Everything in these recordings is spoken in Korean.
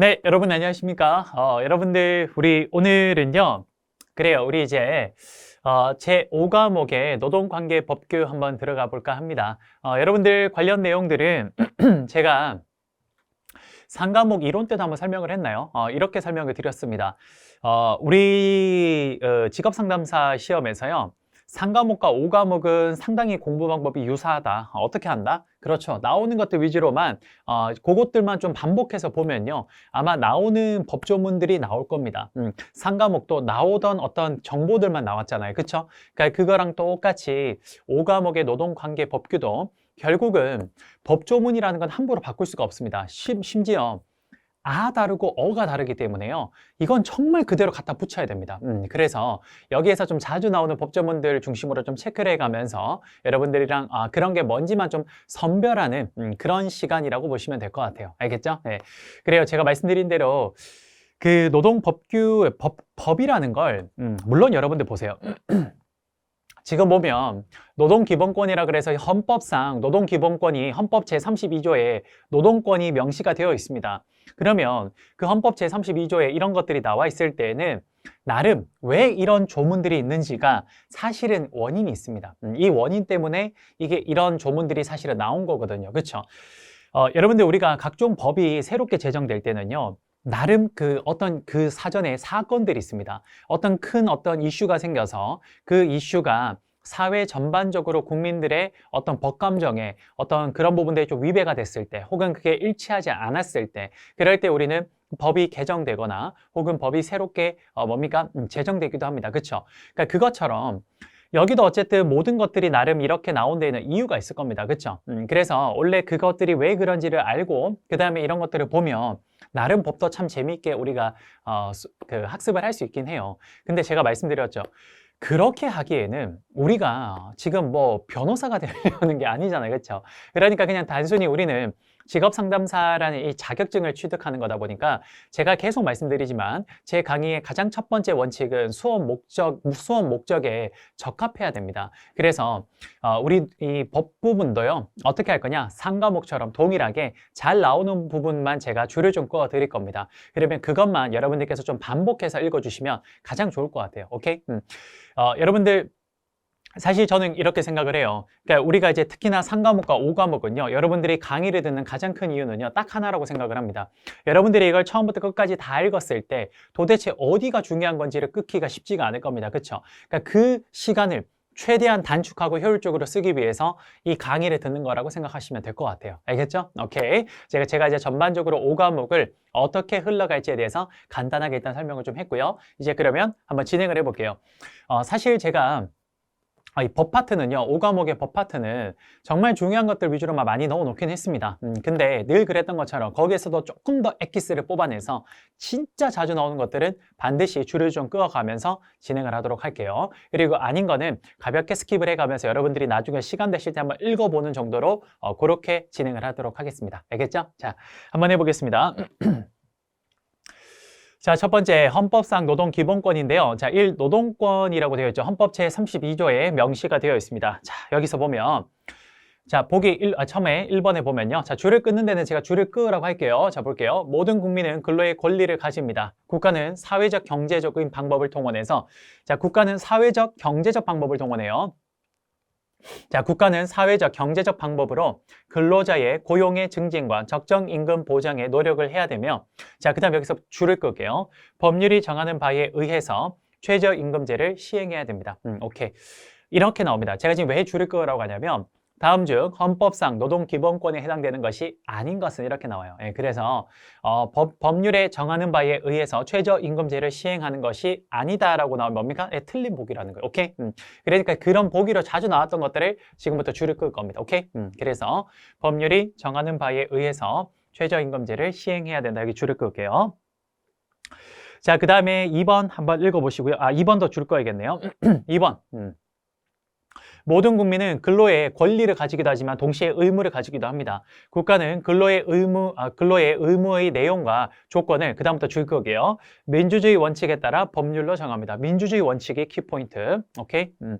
네, 여러분 안녕하십니까? 어, 여러분들 우리 오늘은요. 그래요. 우리 이제 어, 제 5과목의 노동관계 법규 한번 들어가 볼까 합니다. 어, 여러분들 관련 내용들은 제가 상과목 이론 때도 한번 설명을 했나요? 어, 이렇게 설명을 드렸습니다. 어, 우리 어, 직업상담사 시험에서요. 상과목과 5과목은 상당히 공부 방법이 유사하다. 어, 어떻게 한다? 그렇죠. 나오는 것들 위주로만 어, 그것들만 좀 반복해서 보면요. 아마 나오는 법조문들이 나올 겁니다. 음, 상과목도 나오던 어떤 정보들만 나왔잖아요. 그렇죠? 그러니까 그거랑 똑같이 5과목의 노동관계 법규도 결국은 법조문이라는 건 함부로 바꿀 수가 없습니다. 심, 심지어 아 다르고 어가 다르기 때문에요. 이건 정말 그대로 갖다 붙여야 됩니다. 음, 그래서 여기에서 좀 자주 나오는 법조문들 중심으로 좀 체크를 해가면서 여러분들이랑 아, 그런 게 뭔지만 좀 선별하는 음, 그런 시간이라고 보시면 될 것 같아요. 알겠죠? 네. 그래요. 제가 말씀드린 대로 그 노동 법규 법, 법이라는 걸 음, 물론 여러분들 보세요. 지금 보면 노동기본권이라 그래서 헌법상 노동기본권이 헌법 제32조에 노동권이 명시가 되어 있습니다. 그러면 그 헌법 제32조에 이런 것들이 나와 있을 때에는 나름 왜 이런 조문들이 있는지가 사실은 원인이 있습니다. 음, 이 원인 때문에 이게 이런 조문들이 사실은 나온 거거든요. 그렇죠? 어, 여러분들 우리가 각종 법이 새롭게 제정될 때는요. 나름 그 어떤 그 사전에 사건들이 있습니다. 어떤 큰 어떤 이슈가 생겨서 그 이슈가 사회 전반적으로 국민들의 어떤 법감정에 어떤 그런 부분들이 좀 위배가 됐을 때 혹은 그게 일치하지 않았을 때 그럴 때 우리는 법이 개정되거나 혹은 법이 새롭게 어 뭡니까 음, 제정되기도 합니다. 그렇죠? 그러니까 그것처럼 여기도 어쨌든 모든 것들이 나름 이렇게 나온 데에는 이유가 있을 겁니다. 그렇죠? 음, 그래서 원래 그것들이 왜 그런지를 알고 그 다음에 이런 것들을 보면 나름 법도 참 재미있게 우리가 어, 수- 그 학습을 할 수 있긴 해요. 근데 제가 말씀드렸죠. 그렇게 하기에는 우리가 지금 뭐 변호사가 되려는 게 아니잖아요. 그렇죠? 그러니까 그냥 단순히 우리는 직업 상담사라는 이 자격증을 취득하는 거다 보니까 제가 계속 말씀드리지만 제 강의의 가장 첫 번째 원칙은 수업 목적 수업 목적에 적합해야 됩니다. 그래서 어, 우리 이 법 부분도요 어떻게 할 거냐 상과목처럼 동일하게 잘 나오는 부분만 제가 줄을 좀꺼 드릴 겁니다. 그러면 그것만 여러분들께서 좀 반복해서 읽어 주시면 가장 좋을 것 같아요. 오케이? 음. 어, 여러분들 사실 저는 이렇게 생각을 해요. 그러니까 우리가 이제 특히나 상과목과 오과목은요, 여러분들이 강의를 듣는 가장 큰 이유는요, 딱 하나라고 생각을 합니다. 여러분들이 이걸 처음부터 끝까지 다 읽었을 때 도대체 어디가 중요한 건지를 끊기가 쉽지가 않을 겁니다. 그렇죠? 그러니까 그 시간을 최대한 단축하고 효율적으로 쓰기 위해서 이 강의를 듣는 거라고 생각하시면 될 것 같아요. 알겠죠? 오케이. 제가, 제가 이제 전반적으로 오과목을 어떻게 흘러갈지에 대해서 간단하게 일단 설명을 좀 했고요. 이제 그러면 한번 진행을 해볼게요. 어, 사실 제가 아, 이 법 파트는요, 5과목의 법 파트는 정말 중요한 것들 위주로만 많이 넣어 놓긴 했습니다. 음, 근데 늘 그랬던 것처럼 거기에서도 조금 더 엑기스를 뽑아내서 진짜 자주 나오는 것들은 반드시 줄을 좀 끄어가면서 진행을 하도록 할게요. 그리고 아닌 거는 가볍게 스킵을 해가면서 여러분들이 나중에 시간 되실 때 한번 읽어보는 정도로 어, 그렇게 진행을 하도록 하겠습니다. 알겠죠? 자, 한번 해보겠습니다. 자, 첫 번째 헌법상 노동 기본권인데요. 자, 1 노동권이라고 되어 있죠. 헌법 제32조에 명시가 되어 있습니다. 자, 여기서 보면 자, 보기 1, 아, 처음에 1번에 보면요. 자, 줄을 끊는 데는 제가 줄을 끄라고 할게요. 자, 볼게요. 모든 국민은 근로의 권리를 가집니다. 국가는 사회적 경제적인 방법을 동원해서 자, 국가는 사회적 경제적 방법을 동원해요. 자, 국가는 사회적 경제적 방법으로 근로자의 고용의 증진과 적정 임금 보장에 노력을 해야 되며 자, 그 다음 여기서 줄을 끌게요. 법률이 정하는 바에 의해서 최저임금제를 시행해야 됩니다. 음, 오케이. 이렇게 나옵니다. 제가 지금 왜 줄을 끄라고 하냐면 다음 중 헌법상 노동기본권에 해당되는 것이 아닌 것은 이렇게 나와요. 예, 그래서 어, 법, 법률에 정하는 바에 의해서 최저임금제를 시행하는 것이 아니다라고 나오면 뭡니까? 예, 틀린 보기라는 거예요. 오케이? 음, 그러니까 그런 보기로 자주 나왔던 것들을 지금부터 줄을 끌 겁니다. 오케이? 음, 그래서 법률이 정하는 바에 의해서 최저임금제를 시행해야 된다. 여기 줄을 끌게요. 자, 그 다음에 2번 한번 읽어보시고요. 아, 2번도 줄 거야겠네요. 2번. 음. 모든 국민은 근로의 권리를 가지기도 하지만 동시에 의무를 가지기도 합니다. 국가는 근로의 의무, 아, 근로의 의무의 내용과 조건을 그다음부터 줄 거게요. 민주주의 원칙에 따라 법률로 정합니다. 민주주의 원칙이 키포인트. 오케이? 음.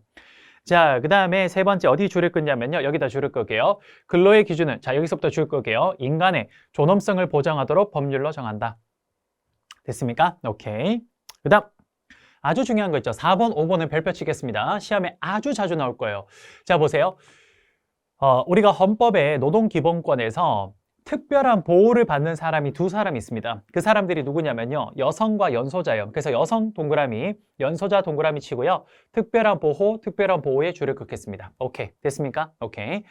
자, 그 다음에 세 번째 어디 줄을 끊냐면요. 여기다 줄을 끌게요. 근로의 기준은, 자, 여기서부터 줄 끌게요. 인간의 존엄성을 보장하도록 법률로 정한다. 됐습니까? 오케이. 그 다음. 아주 중요한 거 있죠. 4번, 5번은 별표 치겠습니다. 시험에 아주 자주 나올 거예요. 자, 보세요. 어, 우리가 헌법의 노동기본권에서 특별한 보호를 받는 사람이 두 사람이 있습니다. 그 사람들이 누구냐면요. 여성과 연소자예요. 그래서 여성 동그라미, 연소자 동그라미 치고요. 특별한 보호, 특별한 보호에 줄을 긋겠습니다. 오케이. 됐습니까? 오케이.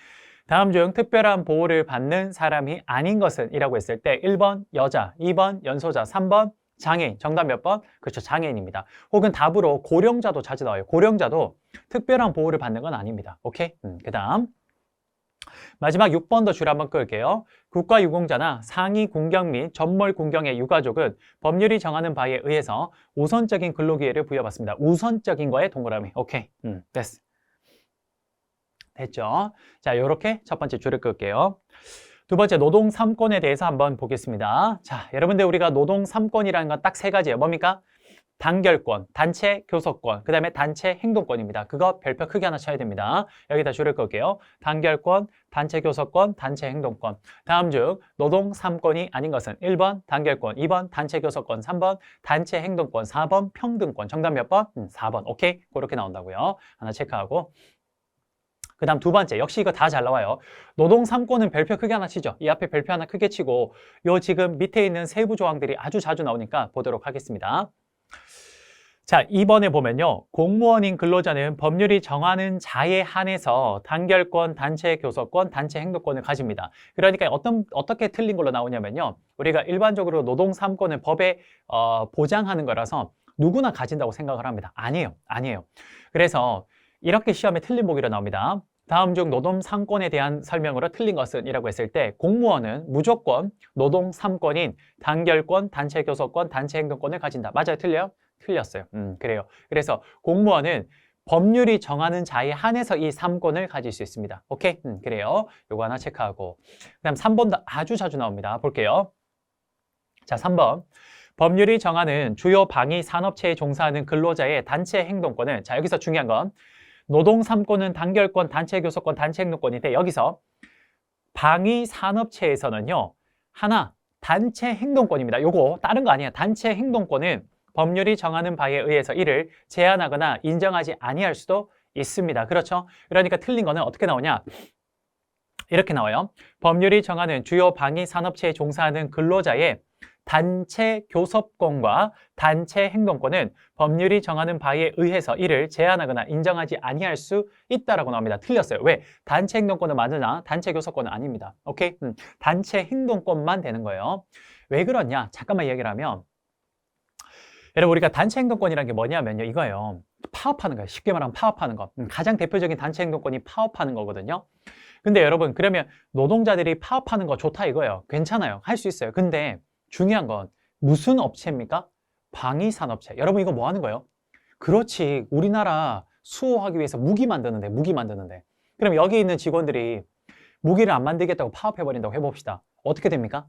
다음 중 특별한 보호를 받는 사람이 아닌 것은 이라고 했을 때 1번 여자, 2번 연소자, 3번 장애인. 정답 몇 번? 그렇죠. 장애인입니다. 혹은 답으로 고령자도 자주 나와요. 고령자도 특별한 보호를 받는 건 아닙니다. 오케이? 음, 그 다음. 마지막 6번 더 줄 한번 끌게요. 국가유공자나 상위 군경 및 전몰 군경의 유가족은 법률이 정하는 바에 의해서 우선적인 근로기회를 부여받습니다. 우선적인 거에 동그라미. 오케이. 음, 됐어. 됐죠? 자, 요렇게 첫 번째 줄을 끌게요. 두 번째 노동 3권에 대해서 한번 보겠습니다. 자, 여러분들 우리가 노동 3권이라는 건 딱 세 가지예요. 뭡니까? 단결권, 단체 교섭권, 그 다음에 단체 행동권입니다. 그거 별표 크게 하나 쳐야 됩니다. 여기다 줄을 끌게요. 단결권, 단체 교섭권, 단체 행동권. 다음 중 노동 3권이 아닌 것은 1번 단결권, 2번 단체 교섭권, 3번 단체 행동권, 4번 평등권. 정답 몇 번? 음, 4번. 오케이? 그렇게 나온다고요. 하나 체크하고. 그 다음 두 번째, 역시 이거 다 잘 나와요. 노동 3권은 별표 크게 하나 치죠. 이 앞에 별표 하나 크게 치고 요 지금 밑에 있는 세부 조항들이 아주 자주 나오니까 보도록 하겠습니다. 자, 2번에 보면요. 공무원인 근로자는 법률이 정하는 자에 한해서 단결권, 단체 교섭권, 단체 행동권을 가집니다. 그러니까 어떤, 어떻게 틀린 걸로 나오냐면요. 우리가 일반적으로 노동 3권은 법에 어, 보장하는 거라서 누구나 가진다고 생각을 합니다. 아니에요. 아니에요. 그래서 이렇게 시험에 틀린 보기로 나옵니다. 다음 중 노동 3권에 대한 설명으로 틀린 것은 이라고 했을 때 공무원은 무조건 노동 3권인 단결권, 단체 교섭권, 단체 행동권을 가진다. 맞아요? 틀려요? 틀렸어요. 음, 그래요. 그래서 공무원은 법률이 정하는 자에 한해서 이 3권을 가질 수 있습니다. 오케이? 음, 그래요. 요거 하나 체크하고. 그 다음 3번도 아주 자주 나옵니다. 볼게요. 자, 3번. 법률이 정하는 주요 방위 산업체에 종사하는 근로자의 단체 행동권은 자, 여기서 중요한 건 노동 3권은 단결권, 단체 교섭권, 단체 행동권인데 여기서 방위 산업체에서는요. 하나, 단체 행동권입니다. 요거 다른 거 아니에요. 단체 행동권은 법률이 정하는 바에 의해서 이를 제한하거나 인정하지 아니할 수도 있습니다. 그렇죠? 그러니까 틀린 거는 어떻게 나오냐? 이렇게 나와요. 법률이 정하는 주요 방위 산업체에 종사하는 근로자의 단체 교섭권과 단체 행동권은 법률이 정하는 바에 의해서 이를 제한하거나 인정하지 아니할 수 있다라고 나옵니다. 틀렸어요. 왜? 단체 행동권은 맞으나 단체 교섭권은 아닙니다. 오케이? 음, 단체 행동권만 되는 거예요. 왜 그러냐? 잠깐만 얘기를 하면 여러분 우리가 단체 행동권이라는 게 뭐냐면요. 이거예요. 파업하는 거예요. 쉽게 말하면 파업하는 거. 음, 가장 대표적인 단체 행동권이 파업하는 거거든요. 근데 여러분 그러면 노동자들이 파업하는 거 좋다 이거예요. 괜찮아요. 할 수 있어요. 근데 중요한 건 무슨 업체입니까? 방위산업체. 여러분 이거 뭐 하는 거예요? 그렇지. 우리나라 수호하기 위해서 무기 만드는데 무기 만드는데. 그럼 여기 있는 직원들이 무기를 안 만들겠다고 파업해버린다고 해봅시다. 어떻게 됩니까?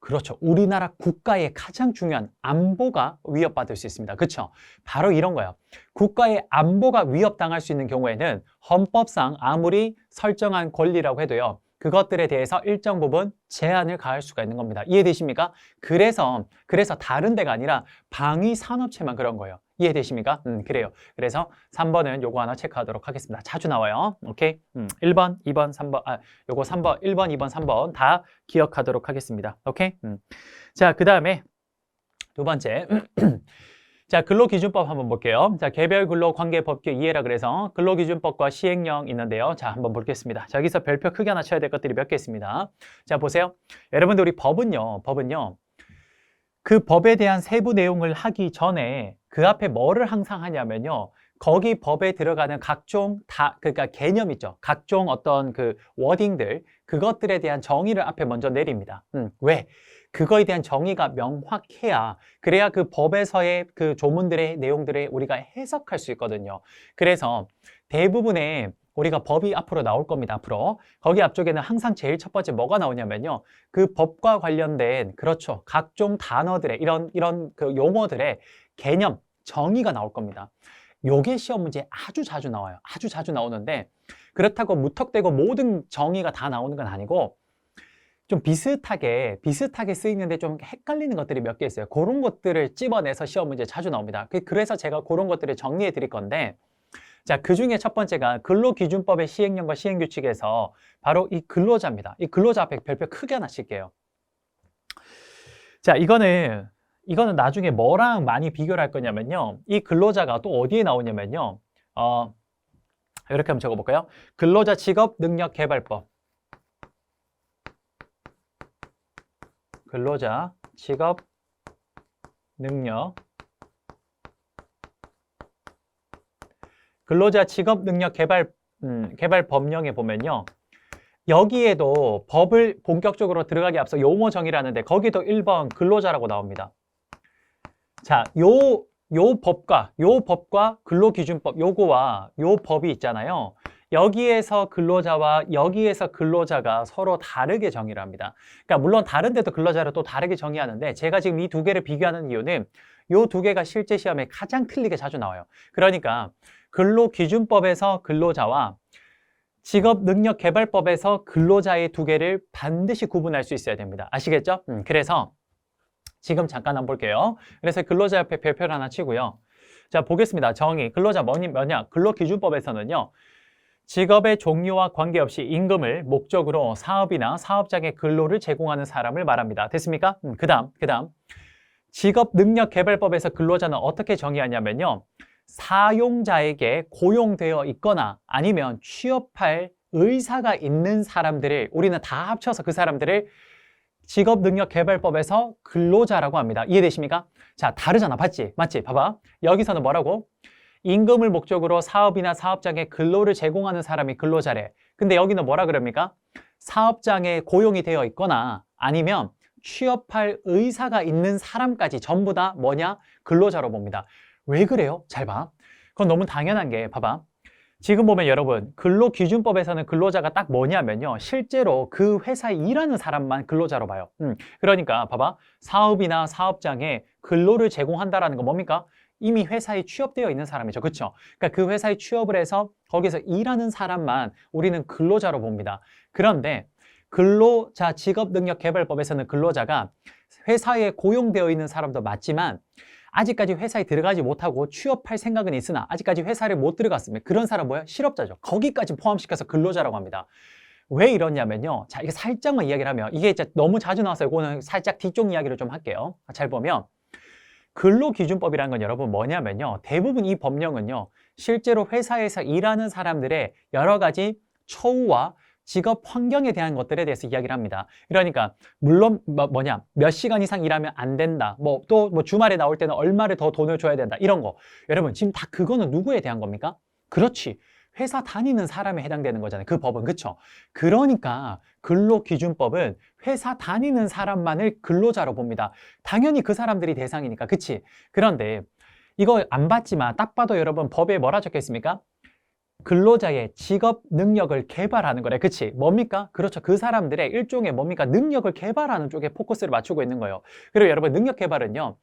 그렇죠. 우리나라 국가의 가장 중요한 안보가 위협받을 수 있습니다. 그렇죠? 바로 이런 거예요. 국가의 안보가 위협당할 수 있는 경우에는 헌법상 아무리 설정한 권리라고 해도요. 그것들에 대해서 일정 부분 제한을 가할 수가 있는 겁니다. 이해되십니까? 그래서 그래서 다른 데가 아니라 방위 산업체만 그런 거예요. 이해되십니까? 음, 그래요. 그래서 3번은 요거 하나 체크하도록 하겠습니다. 자주 나와요. 오케이? 음, 1번, 2번, 3번, 아, 요거 3번, 1번, 2번, 3번 다 기억하도록 하겠습니다. 오케이? 음. 자, 그 다음에 두 번째. 자, 근로기준법 한번 볼게요. 자, 개별 근로관계 법규 이해라 그래서 근로기준법과 시행령 있는데요. 자, 한번 보겠습니다. 자, 여기서 별표 크게 하나 쳐야 될 것들이 몇 개 있습니다. 자, 보세요. 여러분들 우리 법은요, 법은요. 그 법에 대한 세부 내용을 하기 전에 그 앞에 뭐를 항상 하냐면요. 거기 법에 들어가는 각종 다 그러니까 개념 있죠. 각종 어떤 그 워딩들 그것들에 대한 정의를 앞에 먼저 내립니다. 음, 왜? 그거에 대한 정의가 명확해야 그래야 그 법에서의 그 조문들의 내용들을 우리가 해석할 수 있거든요. 그래서 대부분의 우리가 법이 앞으로 나올 겁니다. 앞으로 거기 앞쪽에는 항상 제일 첫 번째 뭐가 나오냐면요. 그 법과 관련된 그렇죠. 각종 단어들의 이런 이런 그 용어들의 개념 정의가 나올 겁니다. 요게 시험 문제 아주 자주 나와요. 아주 자주 나오는데 그렇다고 무턱대고 모든 정의가 다 나오는 건 아니고 좀 비슷하게 비슷하게 쓰이는데 좀 헷갈리는 것들이 몇 개 있어요. 그런 것들을 찝어내서 시험 문제 자주 나옵니다. 그- 그래서 제가 그런 것들을 정리해 드릴 건데 자, 그 중에 첫 번째가 근로기준법의 시행령과 시행규칙에서 바로 이 근로자입니다. 이 근로자 앞에 별표 크게 하나 칠게요. 자, 이거는 이거는 나중에 뭐랑 많이 비교를 할 거냐면요. 이 근로자가 또 어디에 나오냐면요. 어, 이렇게 한번 적어볼까요? 근로자 직업 능력 개발법. 근로자 직업 능력 근로자 직업 능력 개발 음, 개발 법령에 보면요. 여기에도 법을 본격적으로 들어가기 앞서 용어 정의를 하는데 거기도 1번 근로자라고 나옵니다. 자, 요, 요 법과, 요 법과 근로기준법, 요거와 요 법이 있잖아요. 여기에서 근로자와 여기에서 근로자가 서로 다르게 정의를 합니다. 그러니까 물론 다른데도 근로자를 또 다르게 정의하는데 제가 지금 이 두 개를 비교하는 이유는 요두 개가 실제 시험에 가장 틀리게 자주 나와요. 그러니까 근로기준법에서 근로자와 직업능력개발법에서 근로자의 두 개를 반드시 구분할 수 있어야 됩니다. 아시겠죠? 음, 그래서 지금 잠깐 한번 볼게요. 그래서 근로자 옆에 별표를 하나 치고요. 자, 보겠습니다. 정의. 근로자 뭐니, 뭐냐? 근로기준법에서는요. 직업의 종류와 관계없이 임금을 목적으로 사업이나 사업장의 근로를 제공하는 사람을 말합니다. 됐습니까? 음, 그 다음, 그 다음. 직업 능력 개발법에서 근로자는 어떻게 정의하냐면요. 사용자에게 고용되어 있거나 아니면 취업할 의사가 있는 사람들을 우리는 다 합쳐서 그 사람들을 직업 능력 개발법에서 근로자라고 합니다. 이해되십니까? 자, 다르잖아. 봤지? 맞지? 봐봐. 여기서는 뭐라고? 임금을 목적으로 사업이나 사업장에 근로를 제공하는 사람이 근로자래. 근데 여기는 뭐라 그럽니까? 사업장에 고용이 되어 있거나 아니면 취업할 의사가 있는 사람까지 전부 다 뭐냐? 근로자로 봅니다. 왜 그래요? 잘 봐. 그건 너무 당연한 게 봐봐. 지금 보면 여러분 근로기준법에서는 근로자가 딱 뭐냐면요. 실제로 그 회사에 일하는 사람만 근로자로 봐요. 음, 그러니까 봐봐. 사업이나 사업장에 근로를 제공한다라는 건 뭡니까? 이미 회사에 취업되어 있는 사람이죠. 그렇죠? 그러니까 그 회사에 취업을 해서 거기서 일하는 사람만 우리는 근로자로 봅니다. 그런데 근로자 직업능력개발법에서는 근로자가 회사에 고용되어 있는 사람도 맞지만 아직까지 회사에 들어가지 못하고 취업할 생각은 있으나 아직까지 회사를 못 들어갔으면 그런 사람 뭐야? 실업자죠. 거기까지 포함시켜서 근로자라고 합니다. 왜 이러냐면요. 자, 이게 살짝만 이야기를 하면 이게 진짜 너무 자주 나왔어요. 이거는 살짝 뒤쪽 이야기를 좀 할게요. 잘 보면 근로기준법이라는 건 여러분 뭐냐면요. 대부분 이 법령은요. 실제로 회사에서 일하는 사람들의 여러 가지 처우와 직업 환경에 대한 것들에 대해서 이야기를 합니다. 그러니까 물론 뭐, 뭐냐 몇 시간 이상 일하면 안 된다. 뭐또뭐 주말에 나올 때는 얼마를 더 돈을 줘야 된다. 이런 거. 여러분 지금 다 그거는 누구에 대한 겁니까? 그렇지. 회사 다니는 사람에 해당되는 거잖아요. 그 법은 그렇죠. 그러니까 근로기준법은 회사 다니는 사람만을 근로자로 봅니다. 당연히 그 사람들이 대상이니까. 그치? 그런데 이거 안 봤지만 딱 봐도 여러분 법에 뭐라 적혀 있습니까? 근로자의 직업 능력을 개발하는 거래. 그치? 뭡니까? 그렇죠. 그 사람들의 일종의 뭡니까? 능력을 개발하는 쪽에 포커스를 맞추고 있는 거예요. 그리고 여러분, 능력 개발은요.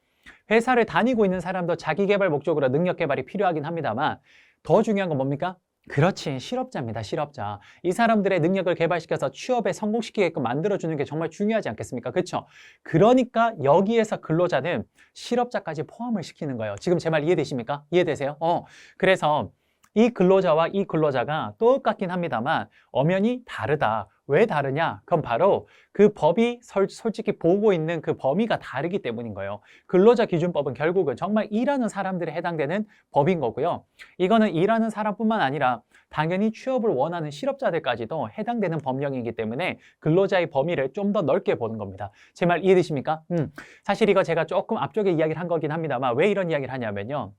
회사를 다니고 있는 사람도 자기 개발 목적으로 능력 개발이 필요하긴 합니다만 더 중요한 건 뭡니까? 그렇지. 실업자입니다. 실업자. 이 사람들의 능력을 개발시켜서 취업에 성공시키게끔 만들어주는 게 정말 중요하지 않겠습니까? 그렇죠? 그러니까 여기에서 근로자는 실업자까지 포함을 시키는 거예요. 지금 제 말 이해되십니까? 이해되세요? 어. 그래서 이 근로자와 이 근로자가 똑같긴 합니다만 엄연히 다르다. 왜 다르냐? 그건 바로 그 법이 설- 솔직히 보고 있는 그 범위가 다르기 때문인 거예요. 근로자 기준법은 결국은 정말 일하는 사람들에 해당되는 법인 거고요. 이거는 일하는 사람뿐만 아니라 당연히 취업을 원하는 실업자들까지도 해당되는 법령이기 때문에 근로자의 범위를 좀 더 넓게 보는 겁니다. 제 말 이해되십니까? 음, 사실 이거 제가 조금 앞쪽에 이야기를 한 거긴 합니다만 왜 이런 이야기를 하냐면요.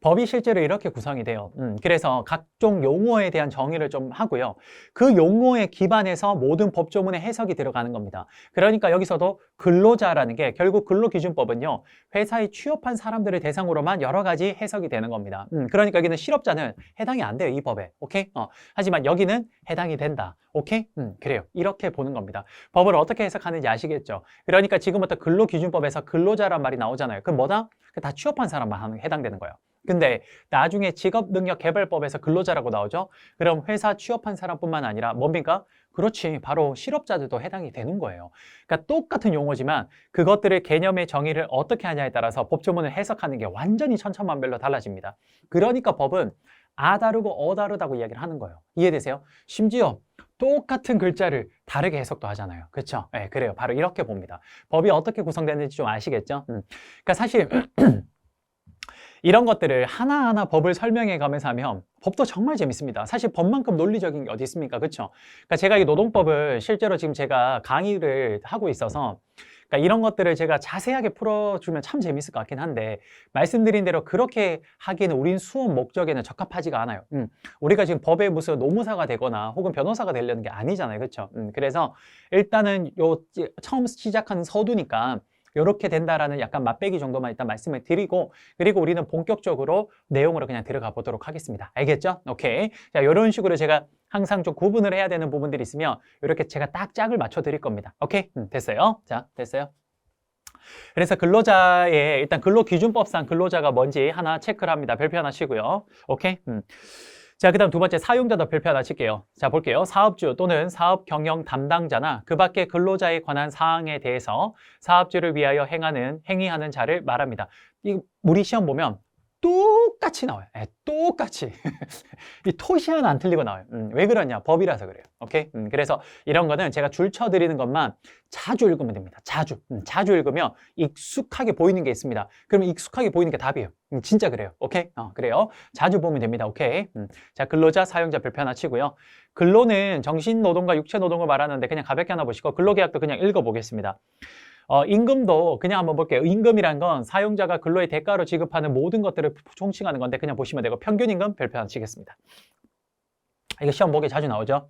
법이 실제로 이렇게 구성이 돼요. 음, 그래서 각종 용어에 대한 정의를 좀 하고요. 그 용어에 기반해서 모든 법조문의 해석이 들어가는 겁니다. 그러니까 여기서도 근로자라는 게 결국 근로기준법은요. 회사에 취업한 사람들을 대상으로만 여러 가지 해석이 되는 겁니다. 음, 그러니까 여기는 실업자는 해당이 안 돼요. 이 법에. 오케이? 어, 하지만 여기는 해당이 된다. 오케이? 음, 그래요. 이렇게 보는 겁니다. 법을 어떻게 해석하는지 아시겠죠? 그러니까 지금부터 근로기준법에서 근로자란 말이 나오잖아요. 그럼 뭐다? 그다 취업한 사람만 해당되는 거예요. 근데 나중에 직업능력개발법에서 근로자라고 나오죠. 그럼 회사 취업한 사람뿐만 아니라 뭡니까? 그렇지. 바로 실업자들도 해당이 되는 거예요. 그러니까 똑같은 용어지만 그것들의 개념의 정의를 어떻게 하냐에 따라서 법조문을 해석하는 게 완전히 천차만별로 달라집니다. 그러니까 법은 아 다르고 어 다르다고 이야기를 하는 거예요. 이해되세요? 심지어 똑같은 글자를 다르게 해석도 하잖아요. 그렇죠? 네, 그래요. 바로 이렇게 봅니다. 법이 어떻게 구성되는지 좀 아시겠죠? 음. 그러니까 사실 이런 것들을 하나하나 법을 설명해 가면서 하면 법도 정말 재밌습니다. 사실 법만큼 논리적인 게 어디 있습니까? 그렇죠? 그러니까 제가 이 노동법을 실제로 지금 제가 강의를 하고 있어서 그러니까 이런 것들을 제가 자세하게 풀어주면 참 재밌을 것 같긴 한데 말씀드린 대로 그렇게 하기에는 우린 수업 목적에는 적합하지가 않아요. 음, 우리가 지금 법에 무슨 노무사가 되거나 혹은 변호사가 되려는 게 아니잖아요. 그렇죠? 음, 그래서 일단은 요 찌- 처음 시작하는 서두니까 이렇게 된다라는 약간 맛배기 정도만 일단 말씀을 드리고 그리고 우리는 본격적으로 내용으로 그냥 들어가 보도록 하겠습니다. 알겠죠? 오케이. 자, 이런 식으로 제가 항상 좀 구분을 해야 되는 부분들이 있으면 이렇게 제가 딱 짝을 맞춰 드릴 겁니다. 오케이? 음, 됐어요. 자, 됐어요. 그래서 근로자의 일단 근로기준법상 근로자가 뭔지 하나 체크를 합니다. 별표 하나 치고요. 오케이? 음. 자, 그 다음 두 번째 사용자도 별표 하나 칠게요. 자, 볼게요. 사업주 또는 사업 경영 담당자나 그 밖의 근로자에 관한 사항에 대해서 사업주를 위하여 행하는, 행위하는 자를 말합니다. 이 우리 시험 보면 똑같이 나와요. 예, 똑같이. 이 토시 하나 안 틀리고 나와요. 음, 왜 그러냐? 법이라서 그래요. 오케이? 음, 그래서 이런 거는 제가 줄 쳐 드리는 것만 자주 읽으면 됩니다. 자주. 음, 자주 읽으면 익숙하게 보이는 게 있습니다. 그러면 익숙하게 보이는 게 답이에요. 음, 진짜 그래요. 오케이? 어, 그래요. 자주 보면 됩니다. 오케이? 음, 자, 근로자, 사용자 별표 하나 치고요. 근로는 정신노동과 육체노동을 말하는데 그냥 가볍게 하나 보시고 근로계약도 그냥 읽어보겠습니다. 어, 임금도 그냥 한번 볼게요. 임금이란 건 사용자가 근로의 대가로 지급하는 모든 것들을 총칭하는 건데 그냥 보시면 되고 평균 임금 별표 하나 치겠습니다. 이거 시험 보기 자주 나오죠.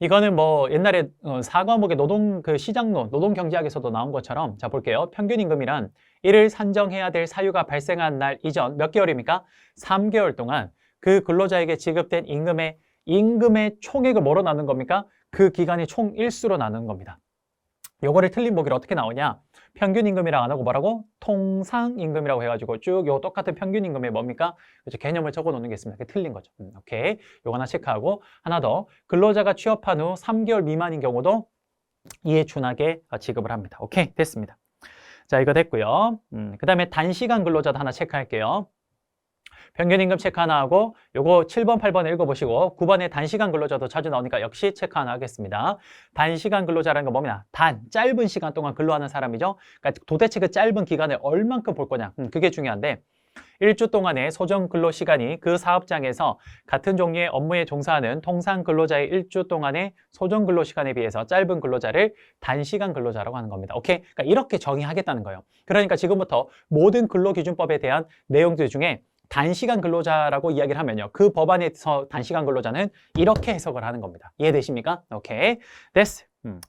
이거는 뭐 옛날에 어, 사과목의 노동 그 시장론, 노동 경제학에서도 나온 것처럼 자 볼게요. 평균 임금이란 이를 산정해야 될 사유가 발생한 날 이전 몇 개월입니까? 3개월 동안 그 근로자에게 지급된 임금의 임금의 총액을 뭐로 나눈 겁니까? 그 기간의 총 일수로 나누는 겁니다. 요거를 틀린 보기를 어떻게 나오냐? 평균 임금이랑 안 하고 뭐라고? 통상 임금이라고 해가지고 쭉 요 똑같은 평균 임금이 뭡니까? 그렇죠. 개념을 적어 놓는 게 있습니다. 그게 틀린 거죠. 음, 오케이. 요거 하나 체크하고 하나 더. 근로자가 취업한 후 3개월 미만인 경우도 이에 준하게 지급을 합니다. 오케이. 됐습니다. 자, 이거 됐고요. 음, 그 다음에 단시간 근로자도 하나 체크할게요. 평균 임금 체크 하나 하고 요거 7번, 8번 읽어보시고 9번에 단시간 근로자도 자주 나오니까 역시 체크 하나 하겠습니다. 단시간 근로자라는 건 뭐냐? 단, 짧은 시간 동안 근로하는 사람이죠. 그러니까 도대체 그 짧은 기간에 얼만큼 볼 거냐? 음, 그게 중요한데 일주 동안의 소정 근로 시간이 그 사업장에서 같은 종류의 업무에 종사하는 통상 근로자의 일주 동안의 소정 근로 시간에 비해서 짧은 근로자를 단시간 근로자라고 하는 겁니다. 오케이? 그러니까 이렇게 정의하겠다는 거예요. 그러니까 지금부터 모든 근로기준법에 대한 내용들 중에 단시간 근로자라고 이야기를 하면요. 그 법안에서 단시간 근로자는 이렇게 해석을 하는 겁니다. 이해되십니까? 오케이. 됐어. 음.